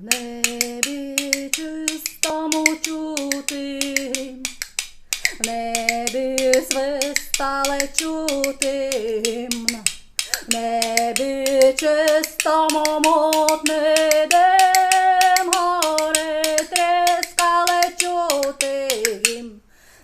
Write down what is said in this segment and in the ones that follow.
В небі чистому чути, в небі свистале чути, в небі чистому мутний дим, гори тріскали чути їм.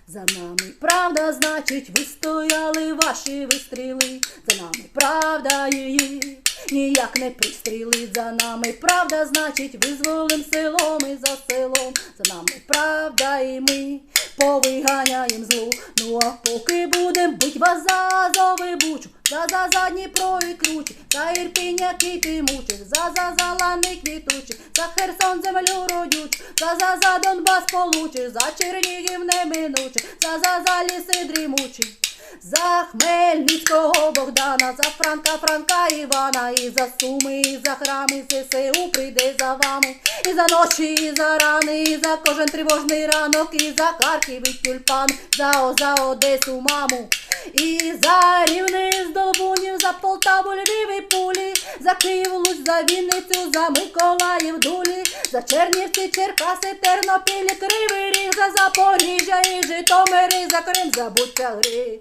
За нами правда, значить, вистояли ваші вистріли, за нами правда її ніяк не пристрілить. За нами правда, значить, визволим селом і за селом. За нами правда і ми повиганяєм зло. Ну а поки будем бить вас за азови бучу, за за за Дніпро і кручі, за Ірпінь, який ти мучиш, за за за лани квітучі, за Херсон землю родючу, за за за Донбас получиш, за Чернігів неминуче, за за за ліси дрімучі. За Хмельницького Богдана, за Франка, Франка Івана, і за Суми, і за храми ЗСУ прийде за вами, і за ночі, і за рани, і за кожен тривожний ранок, і за Харків, і тюльпан, за, О- за Одесу, маму, і за Рівне, з Долбунів, за Полтаву, Львів і Пулі, за Київ, Луць, за Вінницю, за Миколаїв, Дулі, за Чернівці, Черкаси, Тернопіль, Кривий Ріг, за Запоріжжя і Житомир, і за Крим, за Буцяри.